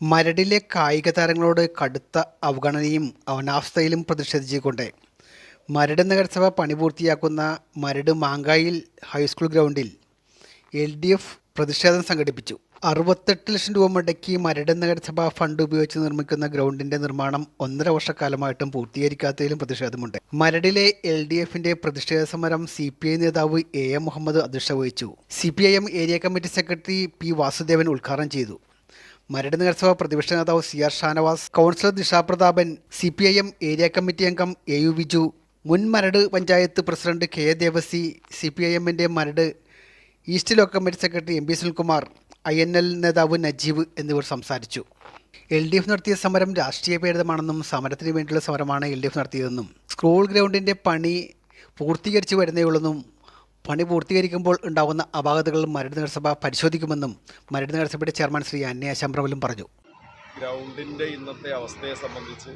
മരടിലെ കായിക താരങ്ങളോട് കടുത്ത അവഗണനയും അവനാവസ്ഥയിലും പ്രതിഷേധിച്ചുകൊണ്ട് മരട് നഗരസഭ പണി പൂർത്തിയാക്കുന്ന മരട് മാങ്കായിൽ ഹൈസ്കൂൾ ഗ്രൗണ്ടിൽ എൽ ഡി എഫ് പ്രതിഷേധം സംഘടിപ്പിച്ചു. അറുപത്തെട്ട് ലക്ഷം രൂപ മുടക്കി മരട് നഗരസഭ ഫണ്ട് ഉപയോഗിച്ച് നിർമ്മിക്കുന്ന ഗ്രൗണ്ടിന്റെ നിർമ്മാണം ഒന്നര വർഷക്കാലമായിട്ടും പൂർത്തീകരിക്കാത്തതിലും പ്രതിഷേധമുണ്ട്. മരടിലെ എൽ ഡി എഫിന്റെ പ്രതിഷേധ സമരം സി പി ഐ നേതാവ് എ എം മുഹമ്മദ് അധ്യക്ഷത വഹിച്ചു. C P I M area committee secretary P Vasudevan ഉദ്ഘാടനം ചെയ്തു. മരട് നഗരസഭ പ്രതിപക്ഷ നേതാവ് C R Shanavas councillor Dishaprathapan C P I M area committee അംഗം എ യു വിജു മുൻ Maradu panchayat president K A Devasy C P I എമ്മിന്റെ Maradu east law committee secretary M P Sunilkumar I N L നേതാവ് നജീബ് എന്നിവർ സംസാരിച്ചു. L D F നടത്തിയ സമരം രാഷ്ട്രീയ പേരിതമാണെന്നും സമരത്തിന് വേണ്ടിയുള്ള സമരമാണ് എൽ ഡി എഫ് നടത്തിയതെന്നും സ്കൂൾ ഗ്രൗണ്ടിന്റെ പണി പൂർത്തീകരിച്ചു വരുന്നേയുള്ളെന്നും പണി പൂർത്തീകരിക്കുമ്പോൾ ഉണ്ടാകുന്ന അപാകതകൾ മരട് നഗരസഭ പരിശോധിക്കുമെന്നും മരട് നഗരസഭയുടെ ചെയർമാൻ ശ്രീ അന്യ ശംബ്രവലും പറഞ്ഞു. ഗ്രൗണ്ടിന്റെ ഇന്നത്തെ അവസ്ഥയെ സംബന്ധിച്ച്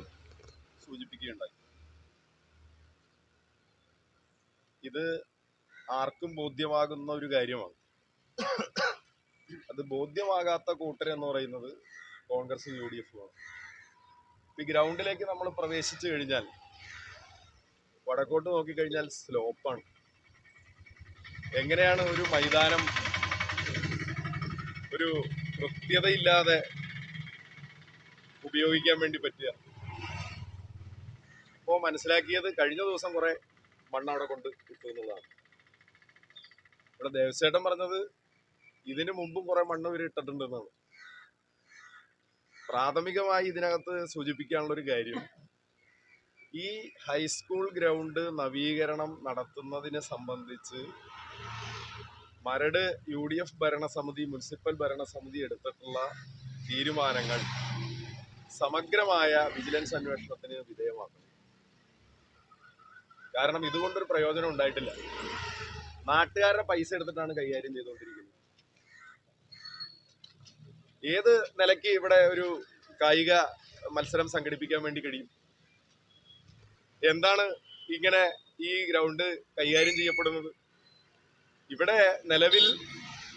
സൂചിപ്പിക്കുകയുണ്ടായി. ഇത് ആർക്കും ബോധ്യമാകുന്ന ഒരു കാര്യമാണ്. അത് ബോധ്യമാകാത്ത കൂട്ടരെന്ന് പറയുന്നത് കോൺഗ്രസും യു ഡി എഫുമാണ് ഈ ഗ്രൗണ്ടിലേക്ക് നമ്മൾ പ്രവേശിച്ചു കഴിഞ്ഞാൽ വടക്കോട്ട് നോക്കിക്കഴിഞ്ഞാൽ സ്ലോപ്പാണ്. എങ്ങനെയാണ് ഒരു മൈതാനം ഒരു കൃത്യതയില്ലാതെ ഉപയോഗിക്കാൻ വേണ്ടി പറ്റുക? അപ്പോൾ മനസ്സിലാക്കിയത് കഴിഞ്ഞ ദിവസം കുറെ മണ്ണ് അവിടെ കൊണ്ട് ഇട്ടു എന്നുള്ളതാണ്. ഇവിടെ ദേവസ്വേട്ടൻ പറഞ്ഞത് ഇതിനു മുമ്പും കുറെ മണ്ണ് ഇവർ ഇട്ടിട്ടുണ്ടെന്നാണ് പ്രാഥമികമായി ഇതിനകത്ത് സൂചിപ്പിക്കാനുള്ള ഒരു കാര്യം ഈ ഹൈസ്കൂൾ ഗ്രൗണ്ട് നവീകരണം നടത്തുന്നതിനെ സംബന്ധിച്ച് മരട് യു ഡി എഫ് ഭരണസമിതി മുനിസിപ്പൽ ഭരണസമിതി എടുത്തിട്ടുള്ള തീരുമാനങ്ങൾ സമഗ്രമായ വിജിലൻസ് അന്വേഷണത്തിന് വിധേയമാക്കണം കാരണം ഇതുകൊണ്ടൊരു പ്രയോജനം ഉണ്ടായിട്ടില്ല. നാട്ടുകാരുടെ പൈസ എടുത്തിട്ടാണ് കൈകാര്യം ചെയ്തുകൊണ്ടിരിക്കുന്നത്. ഏത് നിലയ്ക്ക് ഇവിടെ ഒരു കായിക മത്സരം സംഘടിപ്പിക്കാൻ വേണ്ടി കഴിയും? എന്താണ് ഇങ്ങനെ ഈ ഗ്രൗണ്ട് കൈകാര്യം ചെയ്യപ്പെടുന്നത്? ഇവിടെ നിലവിൽ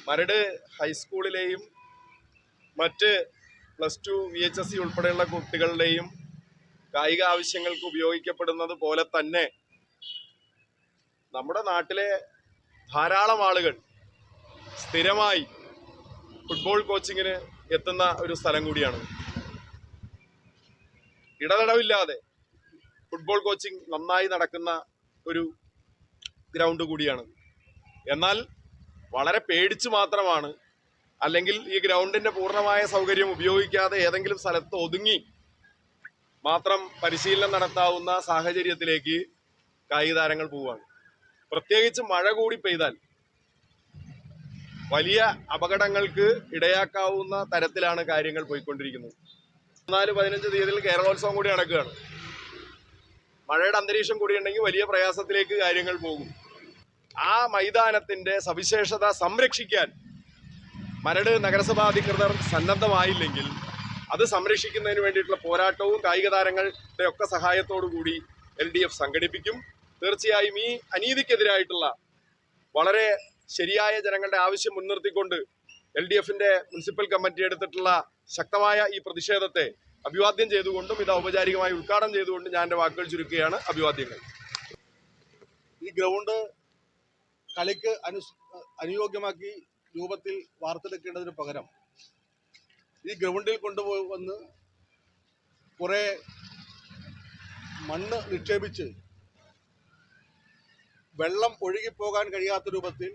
മരട് ഹൈസ്കൂളിലെയും മറ്റ് plus two V H S C ഉൾപ്പെടെയുള്ള കുട്ടികളുടെയും കായിക ആവശ്യങ്ങൾക്ക് ഉപയോഗിക്കപ്പെടുന്നത് പോലെ തന്നെ നമ്മുടെ നാട്ടിലെ ധാരാളം ആളുകൾ സ്ഥിരമായി ഫുട്ബോൾ കോച്ചിങ്ങിന് എത്തുന്ന ഒരു സ്ഥലം കൂടിയാണ്. ഇടതടവില്ലാതെ ഫുട്ബോൾ കോച്ചിങ് നന്നായി നടക്കുന്ന ഒരു ഗ്രൗണ്ട് കൂടിയാണ്. എന്നാൽ വളരെ പേടിച്ച് മാത്രമാണ് അല്ലെങ്കിൽ ഈ ഗ്രൗണ്ടിന്റെ പൂർണമായ സൗകര്യം ഉപയോഗിക്കാതെ ഏതെങ്കിലും സ്ഥലത്ത് ഒതുങ്ങി മാത്രം പരിശീലനം നടത്താവുന്ന സാഹചര്യത്തിലേക്ക് കായിക താരങ്ങൾ പോവുകയാണ്. പ്രത്യേകിച്ച് മഴ കൂടി പെയ്താൽ വലിയ അപകടങ്ങൾക്ക് ഇടയാക്കാവുന്ന തരത്തിലാണ് കാര്യങ്ങൾ പോയിക്കൊണ്ടിരിക്കുന്നത്. പതിനാല് പതിനഞ്ച് തീയതിയിൽ കേരളോത്സവം കൂടി നടക്കുകയാണ്. മഴയുടെ അന്തരീക്ഷം കൂടി ഉണ്ടെങ്കിൽ വലിയ പ്രയാസത്തിലേക്ക് കാര്യങ്ങൾ പോകും. ആ മൈതാനത്തിന്റെ സവിശേഷത സംരക്ഷിക്കാൻ മരട് നഗരസഭാ അധികൃതർ സന്നദ്ധമായില്ലെങ്കിൽ അത് സംരക്ഷിക്കുന്നതിന് വേണ്ടിയിട്ടുള്ള പോരാട്ടവും കായിക താരങ്ങളുടെ ഒക്കെ സഹായത്തോടു കൂടി എൽ ഡി എഫ് സംഘടിപ്പിക്കും. തീർച്ചയായും ഈ അനീതിക്കെതിരായിട്ടുള്ള വളരെ ശരിയായ ജനങ്ങളുടെ ആവശ്യം മുൻനിർത്തിക്കൊണ്ട് എൽ ഡി എഫിന്റെ മുനിസിപ്പൽ കമ്മിറ്റി എടുത്തിട്ടുള്ള ശക്തമായ ഈ പ്രതിഷേധത്തെ അഭിവാദ്യം ചെയ്തുകൊണ്ടും ഇത് ഔപചാരികമായി ഉദ്ഘാടനം ചെയ്തുകൊണ്ടും ഞാൻ എന്റെ വാക്കുകൾ ചുരുക്കുകയാണ്. അഭിവാദ്യങ്ങൾ. ഈ ഗ്രൗണ്ട് കളിക്ക് അനു അനുയോഗ്യമാക്കി രൂപത്തിൽ വാർത്തെടുക്കേണ്ടതിന് പകരം ഈ ഗ്രൗണ്ടിൽ കൊണ്ടുപോയി വന്ന് കുറേ മണ്ണ് നിക്ഷേപിച്ച് വെള്ളം ഒഴുകിപ്പോകാൻ കഴിയാത്ത രൂപത്തിൽ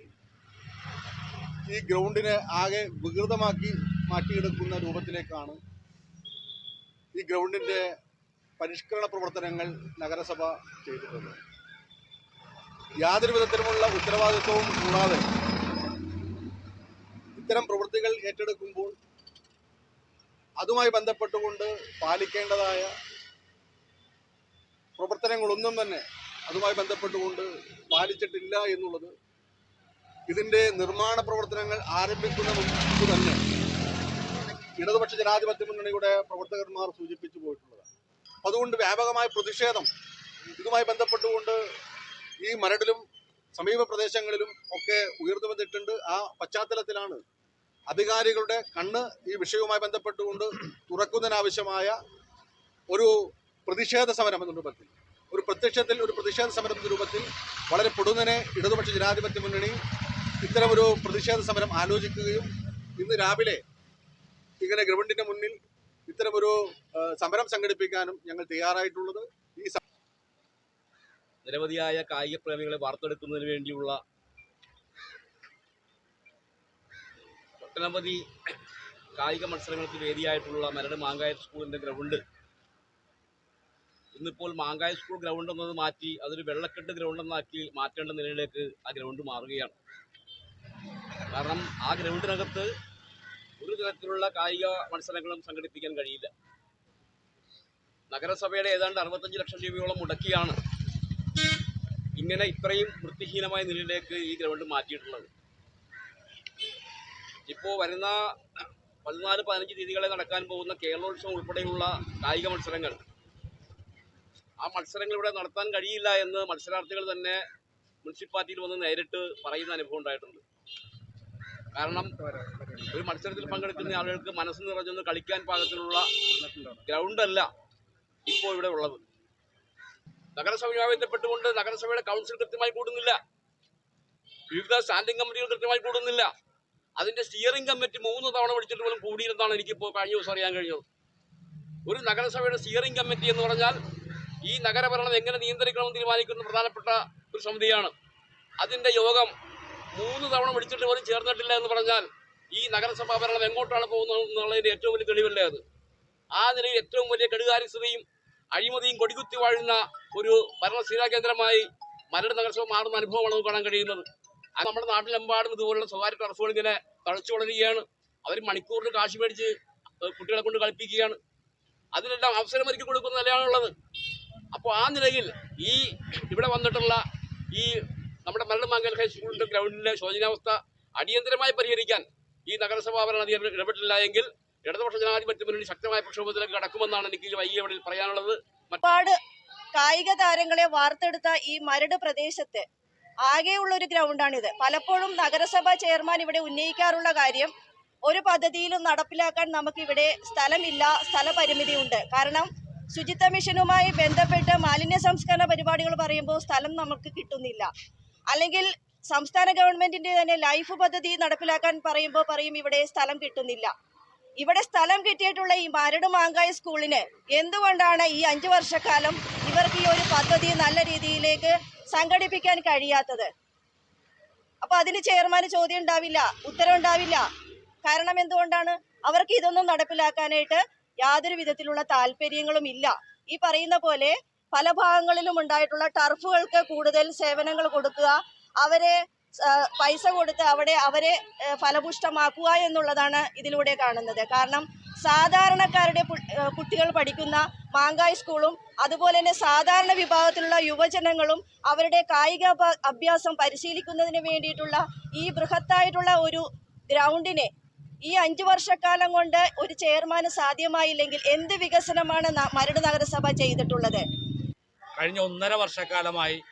ഈ ഗ്രൗണ്ടിനെ ആകെ വികൃതമാക്കി മാറ്റിയെടുക്കുന്ന രൂപത്തിലേക്കാണ് ഈ ഗ്രൗണ്ടിന്റെ പരിഷ്കരണ പ്രവർത്തനങ്ങൾ നഗരസഭ ചെയ്തിട്ടുള്ളത്. യാതൊരു വിധത്തിലുമുള്ള ഉത്തരവാദിത്വവും കൂടാതെ ഇത്തരം പ്രവൃത്തികൾ ഏറ്റെടുക്കുമ്പോൾ അതുമായി ബന്ധപ്പെട്ടുകൊണ്ട് പാലിക്കേണ്ടതായ പ്രവർത്തനങ്ങളൊന്നും തന്നെ അതുമായി ബന്ധപ്പെട്ടുകൊണ്ട് പാലിച്ചിട്ടില്ല എന്നുള്ളത് ഇതിന്റെ നിർമ്മാണ പ്രവർത്തനങ്ങൾ ആരംഭിക്കുന്ന മുമ്പ് തന്നെ. ഇടതുപക്ഷ ജനാധിപത്യ മുന്നണിയുടെ പ്രവർത്തകന്മാർ സൂചിപ്പിച്ചു പോയിട്ടുള്ളതാണ്. അതുകൊണ്ട് വ്യാപകമായ പ്രതിഷേധം ഇതുമായി ബന്ധപ്പെട്ടുകൊണ്ട് ഈ മരടിലും സമീപ പ്രദേശങ്ങളിലും ഒക്കെ ഉയർന്നു വന്നിട്ടുണ്ട്. ആ പശ്ചാത്തലത്തിലാണ് അധികാരികളുടെ കണ്ണ് ഈ വിഷയവുമായി ബന്ധപ്പെട്ടുകൊണ്ട് തുറക്കുന്നതിനാവശ്യമായ ഒരു പ്രതിഷേധ സമരം എന്ന രൂപത്തിൽ ഒരു പ്രത്യക്ഷത്തിൽ ഒരു പ്രതിഷേധ സമരം എന്ന രൂപത്തിൽ വളരെ പൊടുന്നനെ ഇടതുപക്ഷ ജനാധിപത്യ മുന്നണി ഇത്തരമൊരു പ്രതിഷേധ സമരം ആലോചിക്കുകയും ഇന്ന് രാവിലെ ഇങ്ങനെ ഗവൺമെന്റിന്റെ മുന്നിൽ ഇത്തരമൊരു സമരം സംഘടിപ്പിക്കാനും ഞങ്ങൾ തയ്യാറായിട്ടുള്ളത്. ഈ നിരവധിയായ കായിക പ്രേമികളെ വാർത്തെടുക്കുന്നതിന് വേണ്ടിയുള്ള ഒട്ടനവധി കായിക മത്സരങ്ങൾക്ക് വേദിയായിട്ടുള്ള മരട് മാങ്കായ സ്കൂളിന്റെ ഗ്രൗണ്ട്. ഇന്നിപ്പോൾ മാങ്കായ സ്കൂൾ ഗ്രൗണ്ട് എന്നത് മാറ്റി അതൊരു വെള്ളക്കെട്ട് ഗ്രൗണ്ട് എന്നാക്കി മാറ്റേണ്ട നിലയിലേക്ക് ആ ഗ്രൗണ്ട് മാറുകയാണ്. കാരണം ആ ഗ്രൗണ്ടിനകത്ത് ഒരു തരത്തിലുള്ള കായിക മത്സരങ്ങളും സംഘടിപ്പിക്കാൻ കഴിയില്ല. നഗരസഭയുടെ ഏതാണ്ട് അറുപത്തഞ്ച് ലക്ഷം രൂപയോളം മുടക്കിയാണ് ഇങ്ങനെ ഇത്രയും വൃത്തിഹീനമായ നിലയിലേക്ക് ഈ ഗ്രൗണ്ട് മാറ്റിയിട്ടുള്ളത്. ഇപ്പോൾ വരുന്ന പതിനാല് പതിനഞ്ച് തീയതികളെ നടക്കാൻ പോകുന്ന കേരളോത്സവം ഉൾപ്പെടെയുള്ള കായിക മത്സരങ്ങൾ. ആ മത്സരങ്ങൾ ഇവിടെ നടത്താൻ കഴിയില്ല എന്ന് മത്സരാർത്ഥികൾ തന്നെ മുനിസിപ്പാലിറ്റിയിൽ വന്ന് നേരിട്ട് പറയുന്ന അനുഭവം ഉണ്ടായിട്ടുണ്ട്. കാരണം ഒരു മത്സരത്തിൽ പങ്കെടുക്കുന്ന ആളുകൾക്ക് മനസ്സ് നിറഞ്ഞൊന്ന് കളിക്കാൻ പാകത്തിലുള്ള ഗ്രൗണ്ടല്ല ഇപ്പോൾ ഇവിടെ ഉള്ളത്. നഗരസഭയുമായി ബന്ധപ്പെട്ടുകൊണ്ട് നഗരസഭയുടെ കൗൺസിൽ കൃത്യമായി കൂടുന്നില്ല. വിവിധ സ്റ്റാൻഡിംഗ് കമ്മിറ്റികൾ കൃത്യമായി കൂടുന്നില്ല. അതിന്റെ സ്റ്റിയറിംഗ് കമ്മിറ്റി മൂന്ന് തവണ വിളിച്ചിട്ട് പോലും കൂടിയിരുന്നാണ് എനിക്കിപ്പോൾ കഴിഞ്ഞ ദിവസം അറിയാൻ കഴിഞ്ഞത്. ഒരു നഗരസഭയുടെ സ്റ്റിയറിംഗ് കമ്മിറ്റി എന്ന് പറഞ്ഞാൽ ഈ നഗരഭരണം എങ്ങനെ നിയന്ത്രിക്കണമെന്ന് തീരുമാനിക്കുന്ന പ്രധാനപ്പെട്ട ഒരു സമിതിയാണ്. അതിന്റെ യോഗം മൂന്ന് തവണ വിളിച്ചിട്ട് പോലും ചേർന്നിട്ടില്ല എന്ന് പറഞ്ഞാൽ ഈ നഗരസഭാ ഭരണം എങ്ങോട്ടാണ് പോകുന്നത് എന്നുള്ളതിന്റെ ഏറ്റവും വലിയ തെളിവല്ലേ അത്? ആ നിലയിൽ ഏറ്റവും വലിയ കെടുകാര്യസ്ഥതയും അഴിമതിയും കൊടികുത്തി വാഴുന്ന ഒരു ഭരണസ്ഥിരാ കേന്ദ്രമായി മരട് നഗരസഭ മാറുന്ന അനുഭവമാണ് നമുക്ക് കാണാൻ കഴിയുന്നത്. അത് നമ്മുടെ നാട്ടിലെമ്പാടും ഇതുപോലുള്ള സ്വകാര്യ ടർഫുകൾ ഇങ്ങനെ തളച്ചു വളരുകയാണ്. അവർ മണിക്കൂറിന് കാശ് മേടിച്ച് കുട്ടികളെ കൊണ്ട് കളിപ്പിക്കുകയാണ്. അതിനെല്ലാം അവസരം ഒരുക്കി കൊടുക്കുന്ന നിലയാണുള്ളത്. അപ്പോൾ ആ നിലയിൽ ഈ ഇവിടെ വന്നിട്ടുള്ള ഈ നമ്മുടെ മരട് മാങ്കൽ ഹൈസ്കൂളിന്റെ ഗ്രൗണ്ടിലെ ശോചനാവസ്ഥ അടിയന്തരമായി പരിഹരിക്കാൻ ഈ നഗരസഭാ ഭരണാധികാരികൾ ഇടപെട്ടില്ല എങ്കിൽ ഇടതുപക്ഷ ജനാധിപത്യ മുന്നണി ശക്തമായ പ്രക്ഷോഭത്തിലേക്ക് കടക്കുമെന്നാണ് എനിക്ക് ഈ വൈകിയ പറയാനുള്ളത്. ഒരുപാട് കായിക താരങ്ങളെ വാർത്തെടുത്ത ഈ മരട് പ്രദേശത്ത് ആകെയുള്ള ഒരു ഗ്രൗണ്ടാണിത്. പലപ്പോഴും നഗരസഭാ ചെയർമാൻ ഇവിടെ ഉന്നയിക്കാറുള്ള കാര്യം ഒരു പദ്ധതിയിലും നടപ്പിലാക്കാൻ നമുക്കിവിടെ സ്ഥലമില്ല സ്ഥലപരിമിതിയുണ്ട്. കാരണം ശുചിത്വ മിഷനുമായി ബന്ധപ്പെട്ട് മാലിന്യ സംസ്കരണ പരിപാടികൾ പറയുമ്പോൾ സ്ഥലം നമുക്ക് കിട്ടുന്നില്ല. അല്ലെങ്കിൽ സംസ്ഥാന ഗവൺമെന്റിന്റെ തന്നെ ലൈഫ് പദ്ധതി നടപ്പിലാക്കാൻ പറയുമ്പോൾ പറയും ഇവിടെ സ്ഥലം കിട്ടുന്നില്ല. ഇവിടെ സ്ഥലം കിട്ടിയിട്ടുള്ള ഈ മരട് മാങ്കായ സ്കൂളിന് എന്തുകൊണ്ടാണ് ഈ അഞ്ചു വർഷക്കാലം ഇവർക്ക് ഈ ഒരു പദ്ധതി നല്ല രീതിയിലേക്ക് സംഘടിപ്പിക്കാൻ കഴിയാത്തത്? അപ്പൊ അതിന് ചെയർമാന് ചോദ്യം ഉണ്ടാവില്ല ഉത്തരവുണ്ടാവില്ല കാരണം എന്തുകൊണ്ടാണ്? അവർക്ക് ഇതൊന്നും നടപ്പിലാക്കാനായിട്ട് യാതൊരു വിധത്തിലുള്ള താല്പര്യങ്ങളും ഇല്ല. ഈ പറയുന്ന പോലെ പല ഭാഗങ്ങളിലും ഉണ്ടായിട്ടുള്ള ടർഫുകൾക്ക് കൂടുതൽ സേവനങ്ങൾ കൊടുക്കുക അവരെ പൈസ കൊടുത്ത് അവിടെ അവരെ ഫലപുഷ്ടമാക്കുക എന്നുള്ളതാണ് ഇതിലൂടെ കാണുന്നത്. കാരണം സാധാരണക്കാരുടെ കുട്ടികൾ പഠിക്കുന്ന മാങ്കായ് സ്കൂളും അതുപോലെ തന്നെ സാധാരണ വിഭാഗത്തിലുള്ള യുവജനങ്ങളും അവരുടെ കായിക അഭ- അഭ്യാസം പരിശീലിക്കുന്നതിന് വേണ്ടിയിട്ടുള്ള ഈ ബൃഹത്തായിട്ടുള്ള ഒരു ഗ്രൗണ്ടിനെ ഈ അഞ്ചു വർഷക്കാലം കൊണ്ട് ഒരു ചെയർമാന് സാധ്യമായില്ലെങ്കിൽ എന്ത് വികസനമാണ് മരട് നഗരസഭ ചെയ്തിട്ടുള്ളത്? കഴിഞ്ഞ ഒന്നര വർഷക്കാലമായി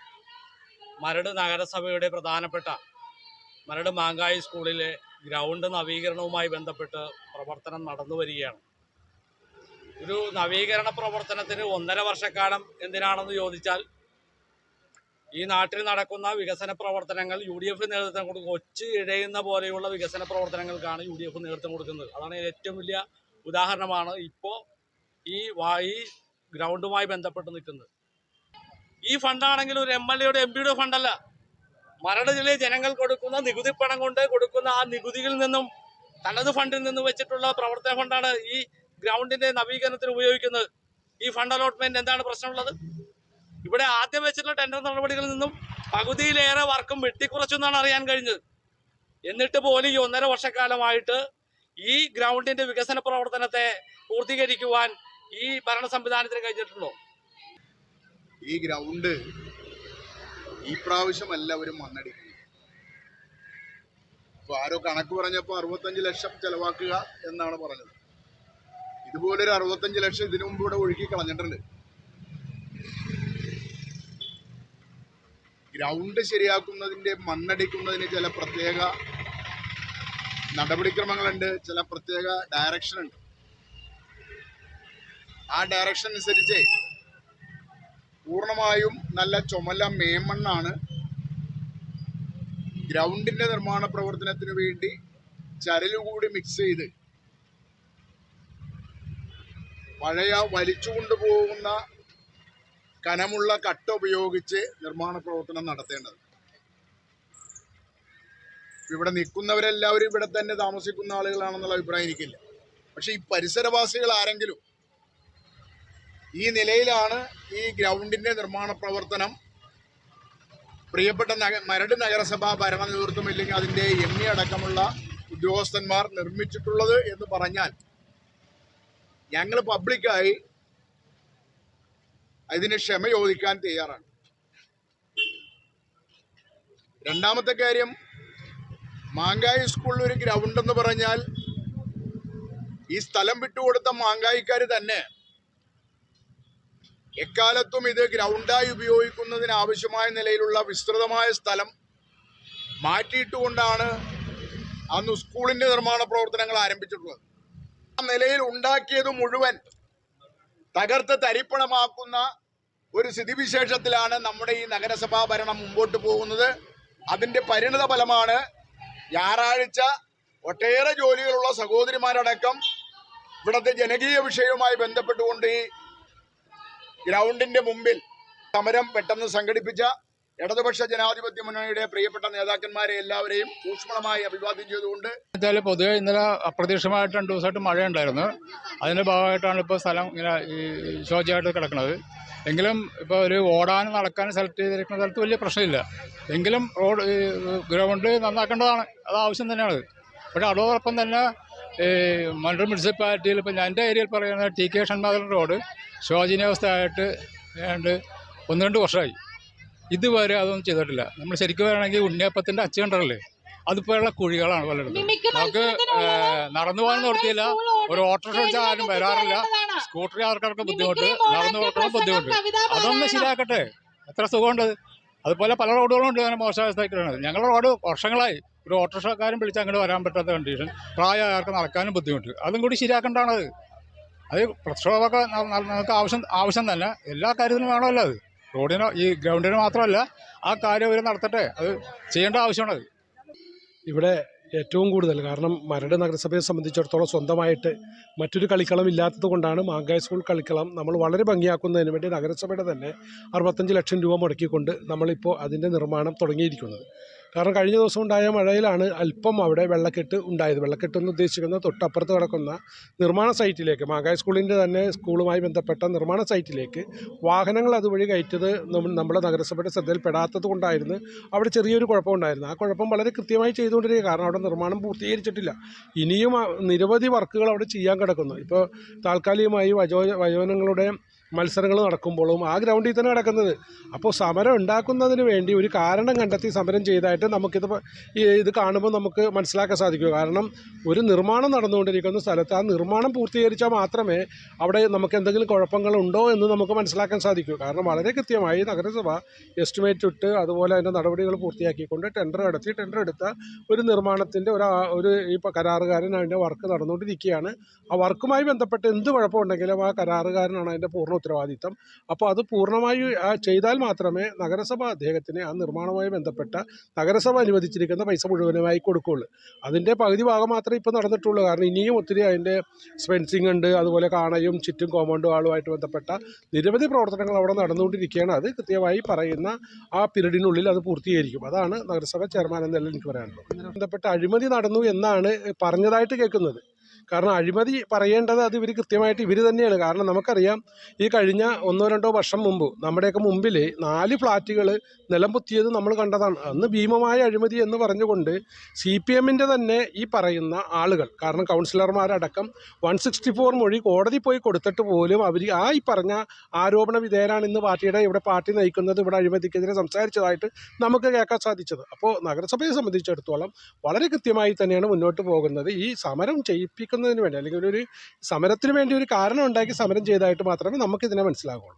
മരട് നഗരസഭയുടെ പ്രധാനപ്പെട്ട മരട് മാങ്കായി സ്കൂളിലെ ഗ്രൗണ്ട് നവീകരണവുമായി ബന്ധപ്പെട്ട് പ്രവർത്തനം നടന്നു വരികയാണ്. ഒരു നവീകരണ പ്രവർത്തനത്തിന് ഒന്നര വർഷക്കാലം എന്തിനാണെന്ന് ചോദിച്ചാൽ ഈ നാട്ടിൽ നടക്കുന്ന വികസന പ്രവർത്തനങ്ങൾ യു ഡി എഫ് നേതൃത്വം കൊടുക്കും ഒച്ച് ഇഴയുന്ന പോലെയുള്ള വികസന പ്രവർത്തനങ്ങൾക്കാണ് യു ഡി എഫ് നേതൃത്വം കൊടുക്കുന്നത്. അതാണ് ഏറ്റവും വലിയ ഉദാഹരണമാണ് ഇപ്പോൾ ഈ വായി ഗ്രൗണ്ടുമായി ബന്ധപ്പെട്ട് നിൽക്കുന്നത്. ഈ ഫണ്ടാണെങ്കിൽ ഒരു എം എൽ എയുടെ എം പിയുടെ ഫണ്ടല്ല മരട് ജില്ലയിൽ ജനങ്ങൾ കൊടുക്കുന്ന നികുതി പണം കൊണ്ട് കൊടുക്കുന്ന ആ നികുതിയിൽ നിന്നും തനത് ഫണ്ടിൽ നിന്നും വെച്ചിട്ടുള്ള പ്രവർത്തന ഫണ്ടാണ് ഈ ഗ്രൗണ്ടിന്റെ നവീകരണത്തിന് ഉപയോഗിക്കുന്നത്. ഈ ഫണ്ട് അലോട്ട്മെന്റ് എന്താണ് പ്രശ്നമുള്ളത്? ഇവിടെ ആദ്യം വെച്ചിട്ടുള്ള ടെൻഡർ നടപടികളിൽ നിന്നും പകുതിയിലേറെ വർക്കും വെട്ടിക്കുറച്ചു എന്നാണ് അറിയാൻ കഴിഞ്ഞത്. എന്നിട്ട് പോലും ഈ ഒന്നര വർഷക്കാലമായിട്ട് ഈ ഗ്രൗണ്ടിന്റെ വികസന പ്രവർത്തനത്തെ പൂർത്തീകരിക്കുവാൻ ഈ ഭരണ സംവിധാനത്തിന് കഴിഞ്ഞിട്ടുണ്ടോ? ഈ ഗ്രൗണ്ട് ഈ പ്രാവശ്യം എല്ലാവരും മണ്ണടിക്കുന്നത് അപ്പൊ ആരോ കണക്ക് പറഞ്ഞപ്പോൾ അറുപത്തഞ്ച് ലക്ഷം ചെലവാക്കുക എന്നാണ് പറഞ്ഞത്. ഇതുപോലൊരു അറുപത്തഞ്ച് ലക്ഷം ഇതിനു മുമ്പ് ഇവിടെ ഒഴുകി കളഞ്ഞിട്ടുണ്ട്. ഗ്രൗണ്ട് ശരിയാക്കുന്നതിന്റെ മണ്ണടിക്കുന്നതിന് ചില പ്രത്യേക നടപടിക്രമങ്ങളുണ്ട് ചില പ്രത്യേക ഡയറക്ഷൻ ഉണ്ട്. ആ ഡയറക്ഷൻ അനുസരിച്ച് പൂർണമായും നല്ല ചുമല മേമണ്ണാണ്. ഗ്രൗണ്ടിന്റെ നിർമ്മാണ പ്രവർത്തനത്തിന് വേണ്ടി ചരലുകൂടി മിക്സ് ചെയ്ത് പഴയ വലിച്ചു കൊണ്ടുപോകുന്ന കനമുള്ള കട്ട ഉപയോഗിച്ച് നിർമ്മാണ പ്രവർത്തനം നടത്തേണ്ടത്. ഇവിടെ നിൽക്കുന്നവരെല്ലാവരും ഇവിടെ തന്നെ താമസിക്കുന്ന ആളുകളാണെന്നുള്ള അഭിപ്രായം എനിക്കില്ല. പക്ഷെ ഈ പരിസരവാസികൾ ആരെങ്കിലും ഈ നിലയിലാണ് ഈ ഗ്രൗണ്ടിന്റെ നിർമ്മാണ പ്രവർത്തനം. പ്രിയപ്പെട്ട നഗ മരട് നഗരസഭാ ഭരണ നേതൃത്വം ഇല്ലെങ്കിൽ അതിന്റെ എം ഇ അടക്കമുള്ള ഉദ്യോഗസ്ഥന്മാർ നിർമ്മിച്ചിട്ടുള്ളത് എന്ന് പറഞ്ഞാൽ ഞങ്ങൾ പബ്ലിക്കായി അതിന് ക്ഷമ ചോദിക്കാൻ തയ്യാറാണ്. രണ്ടാമത്തെ കാര്യം മാങ്കായി സ്കൂളിൽ ഒരു ഗ്രൗണ്ട് എന്ന് പറഞ്ഞാൽ ഈ സ്ഥലം വിട്ടുകൊടുത്ത മാങ്കായിക്കാർ തന്നെ എക്കാലത്തും ഇത് ഗ്രൗണ്ടായി ഉപയോഗിക്കുന്നതിന് ആവശ്യമായ നിലയിലുള്ള വിസ്തൃതമായ സ്ഥലം മാറ്റിയിട്ടുകൊണ്ടാണ് അന്ന് സ്കൂളിന്റെ നിർമ്മാണ പ്രവർത്തനങ്ങൾ ആരംഭിച്ചിട്ടുള്ളത്. ആ നിലയിൽ ഉണ്ടാക്കിയത് മുഴുവൻ തകർത്ത് തരിപ്പണമാക്കുന്ന ഒരു സ്ഥിതിവിശേഷത്തിലാണ് നമ്മുടെ ഈ നഗരസഭാ ഭരണം മുമ്പോട്ട് പോകുന്നത്. അതിന്റെ പരിണിത ഫലമാണ് ഞായറാഴ്ച ഒട്ടേറെ ജോലികളുള്ള സഹോദരിമാരടക്കം ഇവിടുത്തെ ജനകീയ വിഷയവുമായി ബന്ധപ്പെട്ടുകൊണ്ട് ഈ ഗ്രൗണ്ടിന്റെ മുമ്പിൽ സമരം പെട്ടെന്ന് സംഘടിപ്പിച്ച ഇടതുപക്ഷ ജനാധിപത്യ മുന്നണിയുടെ പ്രിയപ്പെട്ട നേതാക്കന്മാരെ എല്ലാവരെയും ഊഷ്മളമായി അഭിവാദ്യം ചെയ്തുകൊണ്ട് എന്നുവെച്ചാൽ പൊതുവെ ഇന്നലെ അപ്രതീക്ഷിതമായിട്ട് രണ്ട് ദിവസമായിട്ട് മഴയുണ്ടായിരുന്നു. അതിന്റെ ഭാഗമായിട്ടാണ് ഇപ്പോൾ സ്ഥലം ഇങ്ങനെ ഈ കിടക്കുന്നത്. എങ്കിലും ഇപ്പോൾ ഒരു ഓടാനും നടക്കാനും സെലക്ട് ചെയ്തിരിക്കുന്ന സ്ഥലത്ത് വലിയ പ്രശ്നമില്ല. എങ്കിലും റോഡ് ഗ്രൗണ്ട് നന്നാക്കേണ്ടതാണ്. അത് ആവശ്യം തന്നെയാണ്. പക്ഷേ അതോടൊപ്പം തന്നെ ഈ മണ്ടൂർ മുനിസിപ്പാലിറ്റിയിൽ ഇപ്പം എന്റെ ഏരിയയിൽ പറയുന്ന ടി കെ ഷൺമാതൻ റോഡ് ശോചനീയാവസ്ഥയായിട്ട് ഏതാണ്ട് ഒന്ന് രണ്ട് വർഷമായി. ഇതുവരെ അതൊന്നും ചെയ്തിട്ടില്ല. നമ്മൾ ശരിക്കും പറയുകയാണെങ്കിൽ ഉണ്ണിയപ്പത്തിന്റെ അച്ചുകണ്ടല്ലേ അതുപോലുള്ള കുഴികളാണ് പലയിടത്തും. നമുക്ക് നടന്നു പോകാൻ നിർത്തിയില്ല. ഒരു ഓട്ടോറിക്ഷ വിളിച്ചാൽ ആരും വരാറില്ല. സ്കൂട്ടർ ആൾക്കാർക്ക് ബുദ്ധിമുട്ട്. നടന്നു കൊടുക്കണം ബുദ്ധിമുട്ട്. അതൊന്ന് ശരിയാക്കട്ടെ. എത്ര സുഖമുണ്ട്. അതുപോലെ പല റോഡുകളും ഉണ്ട് അങ്ങനെ മോശമാവസ്ഥയ്ക്കാണ് ഞങ്ങളുടെ റോഡ് വർഷങ്ങളായി. ഒരു ഓട്ടോറിക്ഷക്കാരും വിളിച്ച് അങ്ങോട്ട് വരാൻ പറ്റാത്ത കണ്ടീഷൻ പ്രായമായവർക്ക് നടക്കാനും ബുദ്ധിമുട്ട്. അതും കൂടി ശരിയാക്കേണ്ടതാണ് അത്. പ്രക്ഷോഭമൊക്കെ ന- ന- നമുക്ക് ആവശ്യം ആവശ്യം തന്നെ. എല്ലാ കാര്യത്തിനും വേണമല്ലോ അത്. റോഡിനോ ഈ ഗ്രൗണ്ടിന് മാത്രമല്ല ആ കാര്യം അവർ നടത്തട്ടെ. അത് ചെയ്യേണ്ട ആവശ്യമാണത് ഇവിടെ ഏറ്റവും കൂടുതൽ കാരണം മരട് നഗരസഭയെ സംബന്ധിച്ചിടത്തോളം സ്വന്തമായിട്ട് മറ്റൊരു കളിക്കളം ഇല്ലാത്തത് കൊണ്ടാണ് മാങ്കായ സ്കൂൾ കളിക്കളം നമ്മൾ വളരെ ഭംഗിയാക്കുന്നതിന് വേണ്ടി നഗരസഭയുടെ തന്നെ അറുപത്തഞ്ച് ലക്ഷം രൂപ മുടക്കിക്കൊണ്ട് നമ്മളിപ്പോൾ അതിന്റെ നിർമ്മാണം തുടങ്ങിയിരിക്കുന്നത്. കാരണം കഴിഞ്ഞ ദിവസം ഉണ്ടായ മഴയിലാണ് അല്പം അവിടെ വെള്ളക്കെട്ട് ഉണ്ടായത്. വെള്ളക്കെട്ട് എന്ന് ഉദ്ദേശിക്കുന്നത് തൊട്ടപ്പുറത്ത് കിടക്കുന്ന നിർമ്മാണ സൈറ്റിലേക്ക് മാങ്കായ സ്കൂളിന്റെ തന്നെ സ്കൂളുമായി ബന്ധപ്പെട്ട നിർമ്മാണ സൈറ്റിലേക്ക് വാഹനങ്ങൾ അതുവഴി കയറ്റത് നമ്മുടെ നഗരസഭയുടെ ശ്രദ്ധയിൽപ്പെടാത്തത് കൊണ്ടായിരുന്നു അവിടെ ചെറിയൊരു കുഴപ്പമുണ്ടായിരുന്നു ആ കുഴപ്പം വളരെ കൃത്യമായി ചെയ്തുകൊണ്ടിരിക്കുക. കാരണം അവിടെ നിർമ്മാണം പൂർത്തീകരിച്ചിട്ടില്ല. ഇനിയും നിരവധി വർക്കുകൾ അവിടെ ചെയ്യാൻ കിടക്കുന്നു. ഇപ്പോൾ താൽക്കാലികമായി വയോ വയോജനങ്ങളുടെ മത്സരങ്ങൾ നടക്കുമ്പോഴും ആ ഗ്രൗണ്ടിൽ തന്നെ നടക്കുന്നത് അപ്പോൾ സമരം ഉണ്ടാക്കുന്നതിന് വേണ്ടി ഒരു കാരണം കണ്ടെത്തി സമരം ചെയ്തായിട്ട് നമുക്കിത് ഇത് കാണുമ്പോൾ നമുക്ക് മനസ്സിലാക്കാൻ സാധിക്കൂ. കാരണം ഒരു നിർമ്മാണം നടന്നുകൊണ്ടിരിക്കുന്ന സ്ഥലത്ത് ആ നിർമ്മാണം പൂർത്തീകരിച്ചാൽ മാത്രമേ അവിടെ നമുക്ക് എന്തെങ്കിലും കുഴപ്പങ്ങളുണ്ടോ എന്ന് നമുക്ക് മനസ്സിലാക്കാൻ സാധിക്കൂ. കാരണം വളരെ കൃത്യമായി നഗരസഭ എസ്റ്റിമേറ്റ് ഇട്ട് അതുപോലെ അതിന്റെ നടപടികൾ പൂർത്തിയാക്കിക്കൊണ്ട് ടെൻഡർ നടത്തി ടെൻഡർ എടുത്ത ഒരു നിർമ്മാണത്തിന്റെ ഒരു ഒരു ഈ കരാറുകാരൻ അതിന്റെ വർക്ക് നടന്നുകൊണ്ടിരിക്കുകയാണ്. ആ വർക്കുമായി ബന്ധപ്പെട്ട് എന്ത് കുഴപ്പമുണ്ടെങ്കിലും ആ കരാറുകാരനാണ് അതിന്റെ പൂർണ ഉത്തരവാദിത്തം. അപ്പോൾ അത് പൂർണമായി ചെയ്താൽ മാത്രമേ നഗരസഭ അദ്ദേഹത്തിന് ആ നിർമ്മാണവുമായി ബന്ധപ്പെട്ട നഗരസഭ അനുവദിച്ചിരിക്കുന്ന പൈസ മുഴുവനുമായി കൊടുക്കുകയുള്ളൂ അതിന്റെ പകുതി ഭാഗം മാത്രമേ ഇപ്പോൾ നടന്നിട്ടുള്ളൂ. കാരണം ഇനിയും ഒത്തിരി അതിന്റെ സ്പെൻസിങ് ഉണ്ട്. അതുപോലെ കാണയും ചുറ്റും കോമ്പൗണ്ടും ആളുമായിട്ട് ബന്ധപ്പെട്ട നിരവധി പ്രവർത്തനങ്ങൾ അവിടെ നടന്നുകൊണ്ടിരിക്കുകയാണ്. അത് കൃത്യമായി പറയുന്ന ആ പീരീഡിനുള്ളിൽ അത് പൂർത്തീകരിക്കും. അതാണ് നഗരസഭ ചെയർമാൻ എന്ന എനിക്ക് പറയാനുള്ളത്. ബന്ധപ്പെട്ട അഴിമതി നടന്നു എന്നാണ് പറഞ്ഞതായിട്ട് കേൾക്കുന്നത്. കാരണം അഴിമതി പറയേണ്ടത് അത് ഇവർ കൃത്യമായിട്ട് ഇവർ തന്നെയാണ്. കാരണം നമുക്കറിയാം ഈ കഴിഞ്ഞ ഒന്നോ രണ്ടോ വർഷം മുമ്പ് നമ്മുടെയൊക്കെ മുമ്പിൽ നാല് ഫ്ലാറ്റുകൾ നിലം പൊത്തിയത് നമ്മൾ കണ്ടതാണ്. അന്ന് ഭീമമായ അഴിമതി എന്ന് പറഞ്ഞുകൊണ്ട് സി പി എമ്മിന്റെ തന്നെ ഈ പറയുന്ന ആളുകൾ കാരണം കൗൺസിലർമാരടക്കം വൺ സിക്സ്റ്റി ഫോർ മൊഴി കോടതി പോയി കൊടുത്തിട്ട് പോലും അവർ ആ ഈ പറഞ്ഞ ആരോപണ വിധേയരാണ് ഇന്ന് പാർട്ടിയുടെ ഇവിടെ പാർട്ടി നയിക്കുന്നത് ഇവിടെ അഴിമതിക്കെതിരെ സംസാരിച്ചതായിട്ട് നമുക്ക് കേൾക്കാൻ സാധിച്ചത്. അപ്പോൾ നഗരസഭയെ സംബന്ധിച്ചിടത്തോളം വളരെ കൃത്യമായി തന്നെയാണ് മുന്നോട്ട് പോകുന്നത്. ഈ സമരം ചെയ്യിപ്പിക്കുന്നതിന് വേണ്ടി അല്ലെങ്കിൽ ഒരു സമരത്തിന് വേണ്ടി ഒരു കാരണം ഉണ്ടാക്കി സമരം ചെയ്തതായിട്ട് മാത്രമേ നമുക്കിതിനെ മനസ്സിലാകുള്ളൂ.